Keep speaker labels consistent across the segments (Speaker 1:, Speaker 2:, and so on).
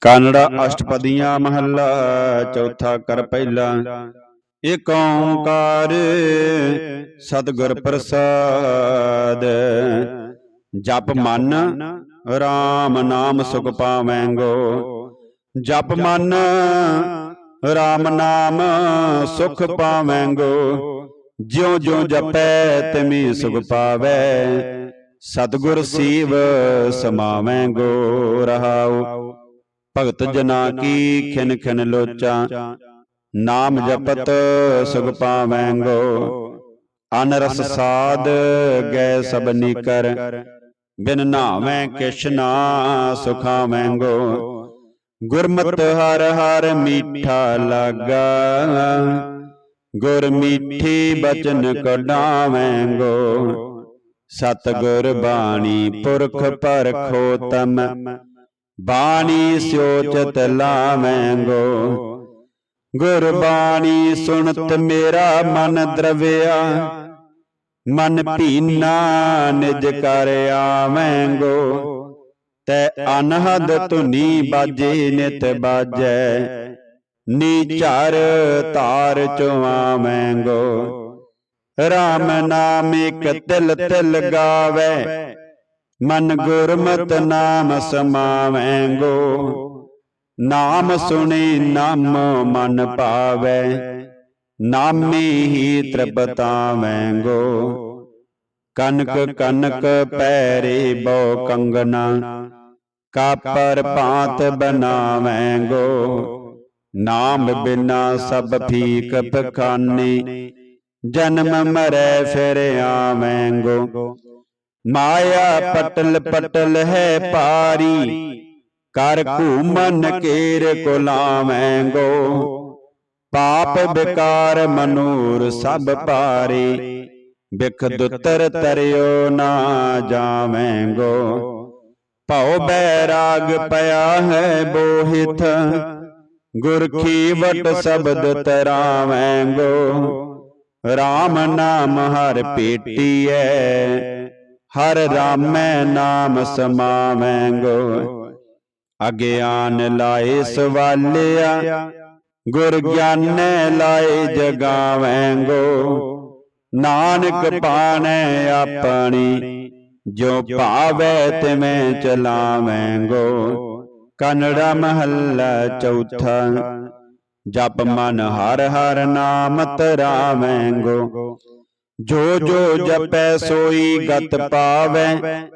Speaker 1: ਕਾਨੜਾ ਅਸ਼ਟਪਦੀਆਂ ਮਹੱਲਾ, ਚੌਥਾ ਕਰ ਪਹਿਲਾ। ਏਕ ਓੰਕਾਰ ਸਤਿਗੁਰ ਪ੍ਰਸਾਦ। ਜਪ ਮਨ RAM ਨਾਮ ਸੁਖ ਪਾਵੈਂਗੋ। ਜਪ ਮਨ RAM ਨਾਮ ਸੁਖ ਪਾਵੈਂਗੋ। ਜਿਉ ਜਿਉ ਜਪੈ ਤਿਮੀ ਸੁਖ ਪਾਵੈ। ਸਤਿਗੁਰ ਸੀਵ ਸਮਾਵੈਂਗੋ ਰਹਾਉ। ਭਗਤ ਜਨਾ ਕੀ ਖਿਨ ਖਿਨ ਲੋਚਾ। ਨਾਮ ਜਪਤ ਸੁਖ ਪਾਵੈਂਗੋ। ਅਨਰਸ ਸਾਧ ਗੈ ਸਭਨੀ ਕਰ। ਬਿਨ ਨਾਵੇਂ ਕਿਛ ਨਾ ਸੁਖਾਵੈਂਗੋ। ਗੁਰਮਤਿ ਹਰ ਹਰ ਮੀਠਾ ਲਾਗਾ। ਗੁਰ ਮੀਠੀ ਬਚਨ ਕਢਾਵੈਂਗੋ। ਸਤਿਗੁਰ ਬਾਣੀ ਪੁਰਖ ਪਰਖੋ ਤਮ। ਬਾਣੀ ਸੋਚਤ ਲਾਵੈਂਗੋ। ਗੁਰਬਾਣੀ ਸੁਣਤ ਮੇਰਾ ਮਨ ਦਰਵਿਆ। ਮਨ ਭੀਨਾ ਨਿਜ ਕਰ ਆਵੈਂਗੋ। ਤੈ ਅਨਹਦ ਧੁਨੀ ਬਾਜੇ ਨਿਤ ਬਾਜੈ। ਨੀਚਰ ਧਾਰ ਚੁਆਵੈਂਗੋ RAM ਨਾਮ ਇਕ ਤਿਲ ਤਿਲ ਗਾਵੇ। ਮਨ ਗੁਰਮਤਿ ਨਾਮ ਸਮਾਵੈਂਗੋ। ਨਾਮ ਸੁਣੇ ਨਾਮ ਮਨ ਪਾਵੈ। ਨਾਮੇ ਹੀ ਤ੍ਰਿਪਤਾਵੈਂਗੋ ਕਨਕ ਕਨਕ ਪੈਰੇ ਬੋ ਕੰਗਨਾ ਕਾਪਰ ਪਾਤ ਬਨਾਵੈਂਗੋ। ਨਾਮ ਬਿਨਾ ਸਭ ਫੀਕ ਪਖਾਨੀ। ਜਨਮ ਮਰੈ ਫਿਰ ਆਵੈਂਗੋ। ਮਾਇਆ ਪਟਲ ਪਟਲ ਹੈ ਪਾਰੀ ਕਰ ਘੂਮਨ ਕੇਰ ਕੁਲਾਵੈਂਗੋ ਪਾਪ ਵਿਕਾਰ ਮਨੂਰ ਸਭ ਪਾਰੇ ਬਿਖ ਦੁਤਰ ਤਰਿਓ ਨਾ ਜਾਵੈਂਗੋ। ਭਉ ਬੈਰਾਗ ਪਿਆ ਹੈ ਬੋਹਿਤ। ਗੁਰ ਕੀ ਵਟ ਸ਼ਬਦ ਤਰਾਵੈਂਗੋ। RAM ਨਾਮ ਹਰ ਪੇਟੀਐ। ਹਰ ਰਾਮੈ ਨਾਮ ਸਮਾਵੈਂਗੋ। ਅਗਿਆਨ ਲਾਏ ਸਵਾਲਿਆ, ਗੁਰ ਗਿਆਨੈ ਲਾਏ ਜਗਾਵੈਂਗੋ। ਨਾਨਕ ਪਾਣੈ ਆਪਣੀ, ਜੋ ਭਾਵੈ ਤਿਵੇਂ ਚਲਾਵੈਂਗੋ। ਕਨੜਾ ਮਹੱਲਾ ਚੌਥਾ, ਜਪ ਮਨ ਹਰ ਹਰ ਨਾਮ ਤਰਾਵੈਂਗੋ। ਜੋ ਜੋ ਜਪੈ ਸੋਈ ਗਤ ਪਾਵੈ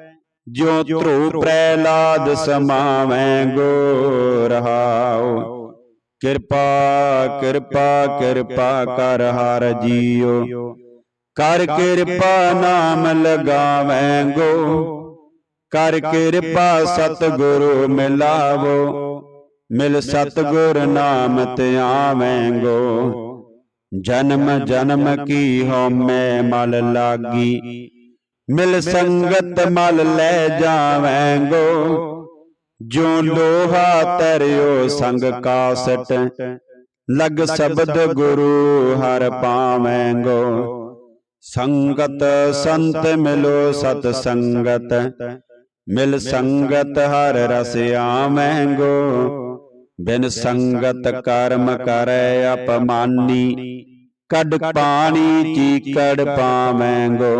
Speaker 1: ਜਿਉ ਧਰੂ ਪ੍ਰਹਿਲਾਦ ਸਮਾਵੈਂਗੋ ਰਹਾਉ ਕਿਰਪਾ ਕਿਰਪਾ ਕਿਰਪਾ ਕਰ ਹਰ ਜੀਉ। ਕਰ ਕਿਰਪਾ ਨਾਮ ਲਗਾਵੈਂਗੋ ਕਰ ਕਿਰਪਾ ਸਤਿਗੁਰੂ ਮਿਲਾਵੋ। ਮਿਲ ਸਤਿਗੁਰ ਨਾਮ ਤੇ ਆਵੈਂਗੋ ਜਨਮ ਜਨਮ ਕੀ ਹਉਮੈ ਮਲ ਲਾਗੀ? ਮਿਲ ਸੰਗਤ ਮਲ ਲੈ ਜਾਵੈਂਗੋ। ਜੋ ਲੋਹਾ ਤਰਿਓ ਸੰਗ ਕਾਸਟ ਲਗ ਸ਼ਬਦ ਗੁਰੂ ਹਰ ਪਾਵੈਂਗੋ। ਸੰਗਤ ਸੰਤ ਮਿਲੋ ਸਤ ਸੰਗਤ। ਮਿਲ ਸੰਗਤ ਹਰ ਰਸ ਆਵੈਂਗੋ। ਬਿਨ ਸੰਗਤ ਕਰਮ ਕਰੈ ਅਪਮਾਨੀ ਕੱਢ ਪਾਣੀ ਚੀਕੜ ਪਾਵੈਂਗੋ।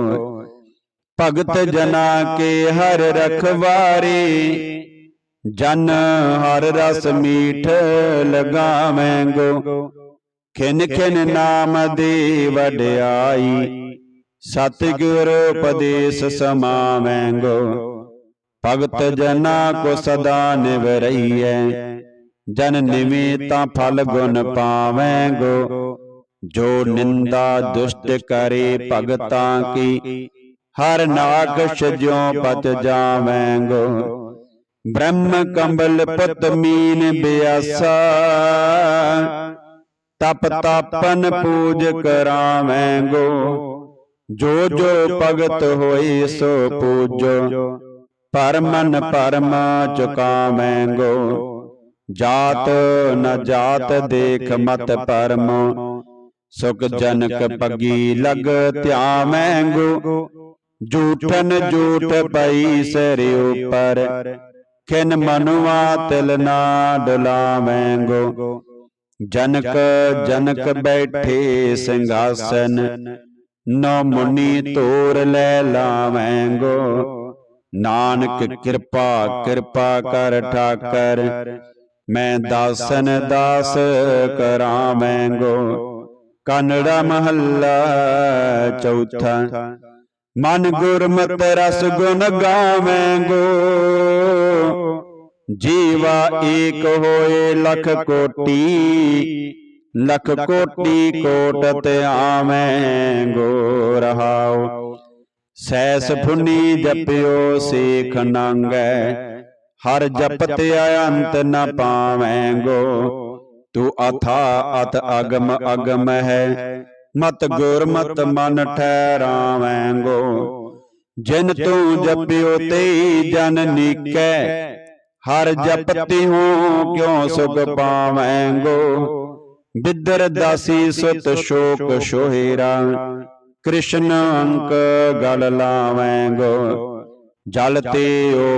Speaker 1: ਭਗਤ ਜਨਾ ਕੇ ਹਰ ਰਖਵਾਰੇ ਜਨ ਹਰ ਰਸ ਮੀਠ ਲਗਾਵੈਂਗੋ। ਖਿਨ ਖਿਨ ਨਾਮ ਦੇ ਵਡਿਆਈ ਸਤਿਗੁਰ ਉਪਦੇਸ਼ ਸਮਾਵੈਂਗੋ। ਭਗਤ ਜਨਾ ਕੋ ਸਦਾ ਨਿਵ ਰਹੀਐ ਜਨ ਨਿਵੇਂ ਤਾਂ ਫਲ ਗੁਣ ਪਾਵੈਂਗੋ। ਜੋ ਨਿੰਦਾ ਦੁਸ਼ਟ ਕਰੇ ਭਗਤਾਂ ਕੀ ਹਰ ਨਾਗਸ਼ ਜਿਉ ਪਤ ਜਾਵੈਂਗੋ। ਬ੍ਰਹਮ ਕੰਬਲ ਪਤ ਮੀਨ ਬਿਆਸਾ। ਤਪ ਤਾਪਨ ਪੂਜ ਕਰਾਵੈਂਗੋ। ਜੋ ਜੋ ਭਗਤ ਹੋਈ ਸੋ ਪੂਜੋ। ਪਰਮਨ ਪਰਮ ਚੁਕਾਵੈਂਗੋ। ਜਾਤ ਨ ਜਾਤ ਦੇਖ ਮਤ ਪਰਮ। ਸੁਖ ਜਨਕ ਪਗੀ ਲਗ ਧਿਆਵੈਂਗੋ। ਝੂਠਨ ਝੂਠ ਪਈ ਸਿਰ ਉਪਰ। ਖਿਨ ਮਨੁਆ ਤਿਲ ਨਾ ਡੁਲਾਵੈਂਗੋ। ਜਨਕ ਜਨਕ ਬੈਠੇ ਸਿੰਘਾਸਨ। ਨੌ ਮੁਨੀ ਤੋਰ ਲੈ ਲਾਵੈਂਗੋ। ਨਾਨਕ ਕਿਰਪਾ ਕਿਰਪਾ ਕਰ ਠਾਕਰ। ਮੈਂ ਦਾਸਨ ਦਾਸ ਕਰਾਵੈਂਗੋ। ਕਨੜਾ ਮਹੱਲਾ ਚੌਥਾ। ਮਨ ਗੁਰਮਤਿ ਰਸ ਗੁਣ ਗਾਵੈਂਗੋ। ਜੀਵਾ ਏਕ ਹੋਏ ਲਖ ਕੋਟੀ। ਲਖ ਕੋਟੀ ਕੋਟ ਤੇ ਆਵੈਂਗੋ। ਰਹਾਉ ਸੈਸ ਫੁਨੀ ਜਪਿਓ ਸੇਖ ਨੰਗੈ। ਹਰ ਜਪਤ ਅੰਤ ਨ ਪਾਵੈਂਗੋ। ਤੂੰ ਅਥਾ ਅਤ ਅਗਮ ਅਗਮ ਹੈ। ਮਤ ਗੁਰਮਤ ਮਨ ਠਹਿਰਾਵੈਂਗੋ। ਜਿਨ ਤੂੰ ਜਪਿਓ ਤੇ ਜਨ ਨੀਕੈ। ਹਰ ਜਪਤੀ ਹੂੰ ਕਿਉ ਸੁਖ ਪਾਵੈਂਗੋ। ਬਿਦਰ ਦਾਸੀ ਸੁਤ ਸ਼ੋਕ ਸ਼ੋਹਿਰਾ। ਕ੍ਰਿਸ਼ਨ ਅੰਕ ਗਲ ਲਾਵੈਂਗੋ। ਜਲ ਤੇ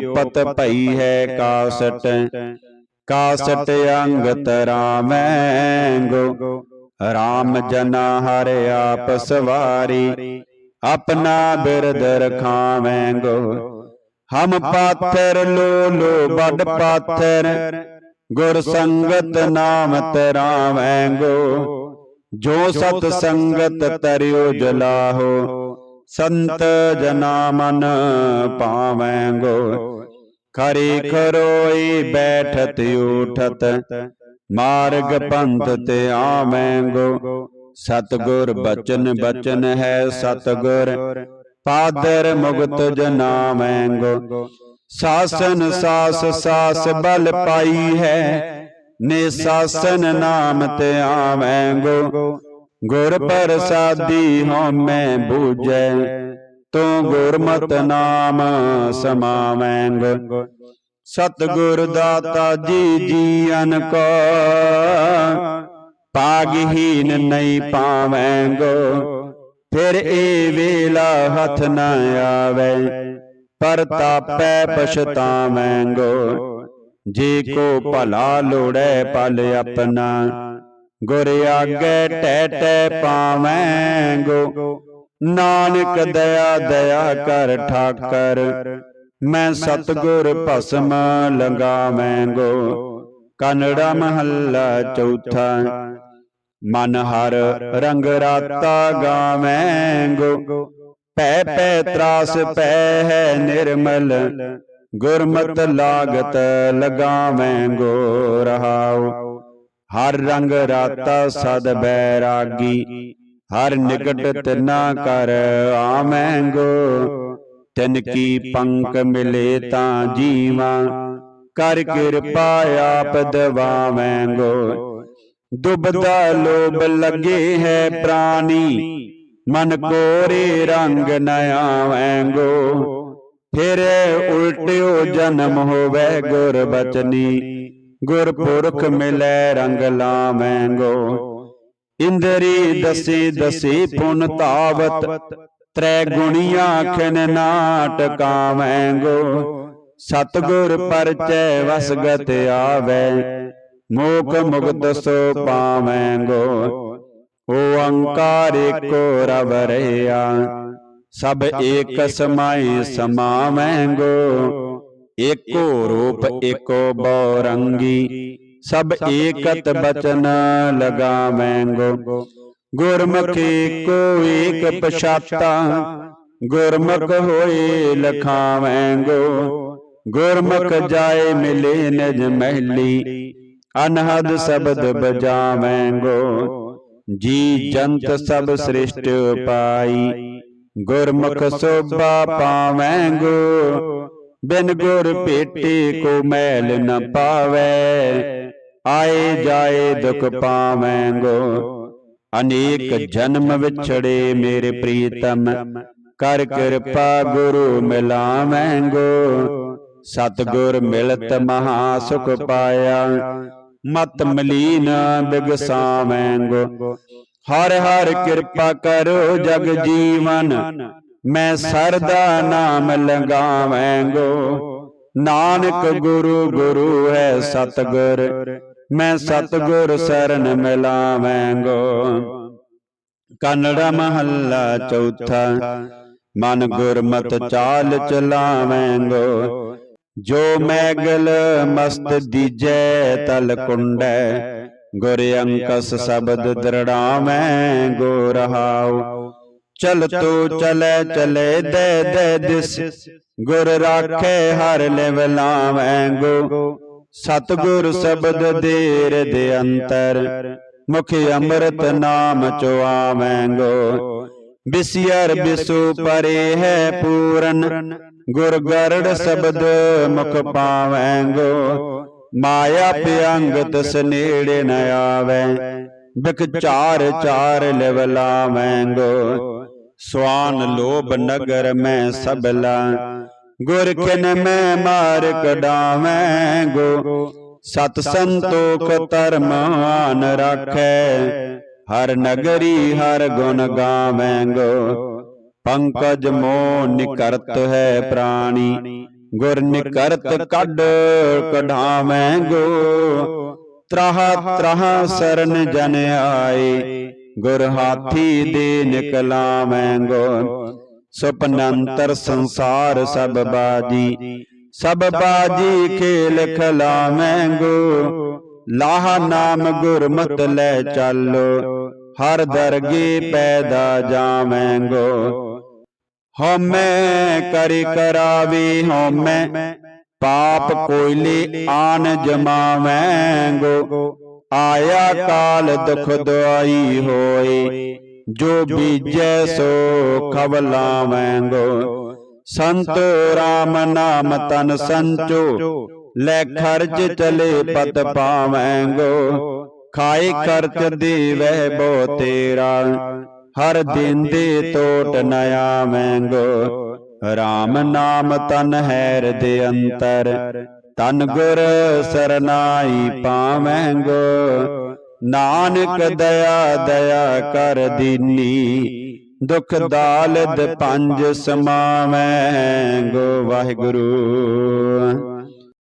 Speaker 1: ਓਪਤ ਭਈ ਹੈ ਕਾਸਟ ਕਾਸਟ ਅੰਗ। ਤਰਾਵੈਂਗੋ ਰਾਮ ਜਨਾ ਹਰ ਆਪ ਸਵਾਰੀ ਆਪਣਾ ਬਿਰਦ ਰਖਾਵੈਂਗੋ ਹਮ ਪਾਥਰ ਲੋ ਲੋ ਵੱਡ ਪਾਥਰ ਗੁਰ ਸੰਗਤ ਨਾਮ ਤਰਾਵੈਂਗੋ ਜੋ ਸਤ ਸੰਗਤ ਤਰਿਓ ਜਲਾਹੋ। ਸੰਤ ਜਨਾ ਮਨ ਪਾਵੈਂਗੋ ਖਰੀ ਖਰੋਈ ਬੈਠਤ ਉਠਤ ਮਾਰਗ ਪੰਥ ਤੇ ਆਵੈਂਗੋ ਸਤਗੁਰ ਬਚਨ ਬਚਨ ਹੈ ਸਤਗੁਰ। ਪਾਦਰ ਮੁਗਤ ਜਨਾਵੈਂਗੋ ਸਾਸਨ ਸਾਸ ਸਾਸ ਬਲ ਪਾਈ ਹੈ। ਨੇ ਸਾਸਨ ਨਾਮ ਤੇ ਆਵੈਂਗੋ ਗੁਰ ਪ੍ਰਸਾਦੀ ਹਉਮੈ ਬੂਝੈ ਤੂੰ ਗੁਰਮਤਿ ਨਾਮ ਸਮਾਵੈਂਗੋ। ਸਤਿਗੁਰ ਦਾਤਾ ਜੀ ਜੀਅਨ ਕੋ ਪਾਗਹੀਨ ਨਹੀਂ ਪਾਵੈਂਗੋ। ਫਿਰ ਇਹ ਵੇਲਾ ਹੱਥ ਨ ਆਵੇ ਪਰ ਤਾਪੈ ਪਛਤਾਵੈਂਗੋ। ਜੇ ਕੋ ਭਲਾ ਲੋੜੈ ਪਲ ਆਪਣਾ। ਗੁਰ ਆਗੇ ਟੈ ਟੈ ਪਾਵੈਂਗੋ। ਨਾਨਕ ਦਇਆ ਦਇਆ ਕਰ ਠਾਕਰ। ਮੈਂ ਸਤਗੁਰ ਭਸਮ ਲਗਾਵੈਂਗੋ ਕਨੜਾ ਮਹੱਲਾ ਚੌਥਾ। ਮਨ ਹਰ ਰੰਗ ਰਾਤਾ ਗਾਵੈਂਗੋ। ਪੈ ਪੈ ਤਰਾਸ ਪੈ ਹੈ ਨਿਰਮਲ। ਗੁਰਮਤ ਲਾਗਤ ਲਗਾਵੈਂਗੋ। ਰਹਾਉ ਹਰ ਰੰਗ ਰਾਤਾ ਸਦ ਬੈਰਾਗੀ, ਹਰ ਨਿਕਟ ਤਿਨਾ ਕਰ ਆਵੈਂਗੋ ਤਿਨ ਕੀ ਪੰਕ ਮਿਲੇ ਤਾਂ ਜੀਵਾ, ਕਰ ਕਿਰਪਾ ਆਪ ਦਵਾਵੈਂਗੋ। ਦੁਬਦਾ ਲੋਭ ਲੱਗੇ ਹੈ ਪ੍ਰਾਨੀ, ਮਨ ਕੋਰੇ ਰੰਗ ਨ ਆਵੈਂਗੋ। ਫਿਰ ਉਲਟਿਓ ਜਨਮ ਹੋਵੇ ਗੁਰ ਬਚਨੀ ਗੁਰ ਪੁਰਖ ਮਿਲੈ ਰੰਗ ਲਾਵੈਂਗੋ ਇੰਦਰੀ ਦਸੀ ਦਸੇ ਪੁਨ ਧਾਵਤ ਤ੍ਰੈ ਗੁਣੀਆਂ ਖਿਨ ਨਾਟਕਾਵੈਂਗੋ ਸਤਗੁਰ ਪਰਚੈ ਵਸਗਤ ਆਵੇ ਮੋਖ ਮੁਕਤ ਸੋ ਪਾਵੈਂਗੋ। ਓੰਕਾਰ ਏਕੋ ਰਵ ਰਹਿਆ ਸਭ ਏਕ ਸਮਾਈ ਸਮਾਵੈਂਗੋ। ਏਕੋ ਰੂਪ ਏਕੋ ਬਉ ਰੰਗੀ ਸਭ ਏਕਤ ਬਚਨ ਲਗਾਵੈਂਗੋ। ਗੁਰਮੁਖੀ ਕੋ ਏਕ ਪਛਾਤਾ ਗੁਰਮੁਖ ਹੋਏ ਲਖਾਵੈਂਗੋ। ਗੁਰਮੁਖ ਜਾਏ ਮਿਲੇ ਨਿਜ ਮਹਿਲੀ। ਅਨਹਦ ਸ਼ਬਦ ਬਜਾਵੈਂਗੋ। ਜੀ ਜੰਤ ਸਭ ਸ੍ਰਿਸ਼ਟ ਪਾਈ। ਗੁਰਮੁਖ ਸੋਭਾ ਪਾਵੈਂਗੋ। ਬਿਨ ਗੁਰ ਭੇਟੇ ਕੋ ਮੈਲ ਨ ਪਾਵੇ। ਆਏ ਜਾਏ ਦੁਖ ਪਾਵੈਂਗੋ। ਅਨੇਕ ਜਨਮ ਵਿਛੜੇ ਮੇਰੇ ਪ੍ਰੀਤਮ। ਕਰ ਕਿਰਪਾ ਗੁਰੂ ਮਿਲਾਵੈਂਗੋ। ਸਤਗੁਰ ਮਿਲਤ ਮਹਾ ਸੁਖ ਪਾਇਆ। ਮਤ ਮਲੀਨ ਬਿਗਸਾਵੈਂਗੋ। ਹਰ ਹਰ ਕਿਰਪਾ ਕਰੋ ਜਗ ਜੀਵਨ। ਮੈਂ ਸਰਦਾ ਨਾਮ ਲਗਾਵੈਂਗੋ ਨਾਨਕ ਗੁਰੂ ਗੁਰੂ ਹੈ ਸਤਗੁਰ। ਮੈਂ ਸਤਗੁਰ ਸਰਨ ਮਿਲਾਵੈਂਗੋ। ਕਨੜਾ ਮਹੱਲਾ ਚੌਥਾ। ਮਨ ਗੁਰਮਤ ਚਾਲ ਚਲਾਵੈਂਗੋ। ਜੋ ਮੈਗਲ ਮਸਤ ਦੀਜੈ ਤਲ ਕੁੰਡੈ। ਗੁਰ ਅੰਕਸ ਸ਼ਬਦ ਦਰੜਾਵੈਂ ਗੋ ਰਹਾਉ। ਚਲ ਤੋ ਚਲੇ ਚਲੇ ਦੇ ਦੇ ਦਿਸ। ਗੁਰ ਰਾਖੇ ਹਰ ਲਿਵਲਾਵੈਂ ਗੋ ਸਤਗੁਰ ਸ਼ਬਦ ਦੇਰ ਦੇ ਅੰਤਰ। ਮੁਖ ਅੰਮ੍ਰਿਤ ਨਾਮ ਚੁਆਵੈਂ ਗੋ ਬਿਸਿਆਰ ਬਿਸੂ ਪਰੇ ਹੈ ਪੂਰਨ। ਗੁਰ ਗਰੜ ਸ਼ਬਦ ਮੁਖ ਪਾਵੈਂ ਗੋ ਮਾਇਆ ਪਿਅੰਗ ਤਸ ਨੇੜੇ ਨ ਆਵੈ। ਬਿਕ ਚਾਰ ਚਾਰ ਲਿਵਲਾਵੈਂ ਗੋ ਸੁਆਨ ਲੋਭ ਨਗਰ ਮੈਂ ਸਬਲਾ ਗੁਰ ਕਿਨ ਮੈਂ ਮਾਰ ਕਢਾਵੈਂ ਗੋ। ਸਤ ਸੰਤੋਖ ਧਰਮਾਨ ਰਾਖੈ। ਹਰ ਨਗਰੀ ਹਰ ਗੁਣ ਗਾਵੈਂ ਗੋ। ਪੰਕਜ ਮੋਹ ਨਿਕਰਤ ਹੈ ਪ੍ਰਾਣੀ। ਗੁਰ ਨਿਕਰਤ ਕੱਢ ਕਢਾਵੈਂ ਗੋ। ਤ੍ਰਾਹ ਤ੍ਰਾਹ ਸਰਨ ਜਨ ਆਏ। ਗੁਰ ਹਾਥੀ ਦੇ ਨਿਕਲਾਵੈਂ ਗੋ ਸੁਪਨੰਤਰ ਸੰਸਾਰ ਸਭ ਬਾਜੀ। ਸਭ ਬਾਜੀ ਖੇਲ ਖਲਾਵੈਂ ਗੋ ਲਾਹ ਨਾਮ ਗੁਰਮਤ ਲੈ ਚੱਲੋ। ਹਰ ਦਰਗੇ ਪੈਦਾ ਜਾਵੈਂ ਗੋ ਹਉਮੈ ਕਰਿ ਕਰਾਵੀ ਹਉਮੈ। ਪਾਪ ਕੋਇਲੇ ਆਨ ਜਮਾਵੈਂ ਗੋ ਆਇਆ ਕਾਲ ਦੁਖ ਦੁਆਈ ਹੋਏ। ਜੋ ਬੀਜੈ ਸੋ ਖਵਲਾਵੈਂ ਗੋ ਸੰਤੋ RAM ਨਾਮ ਤਨ ਸੰਚੋ। ਲੈ ਖਰਚ ਚਲੇ ਪਤ ਪਾਵੈਂ ਗੋ ਖਾਏ ਖਰਚ ਦੇਵੈ ਬੋ ਤੇਰਾ। ਹਰ ਦਿਨ ਦੇ ਟੋਟ ਨ ਆਵੈਂ ਗੋ RAM ਨਾਮ ਤਨ ਹੈਰ ਦੇ ਅੰਤਰ। ਤਨ ਗੁਰ ਸਰਨਾਈ ਪਾਵੈਂ ਗੋ। ਨਾਨਕ ਦਇਆ ਦਇਆ ਕਰ ਦੀਨੀ। ਦੁਖ ਦਾਲਦ ਪੰਜ ਸਮਾਵੈਂ ਗੋ। ਵਾਹਿਗੁਰੂ।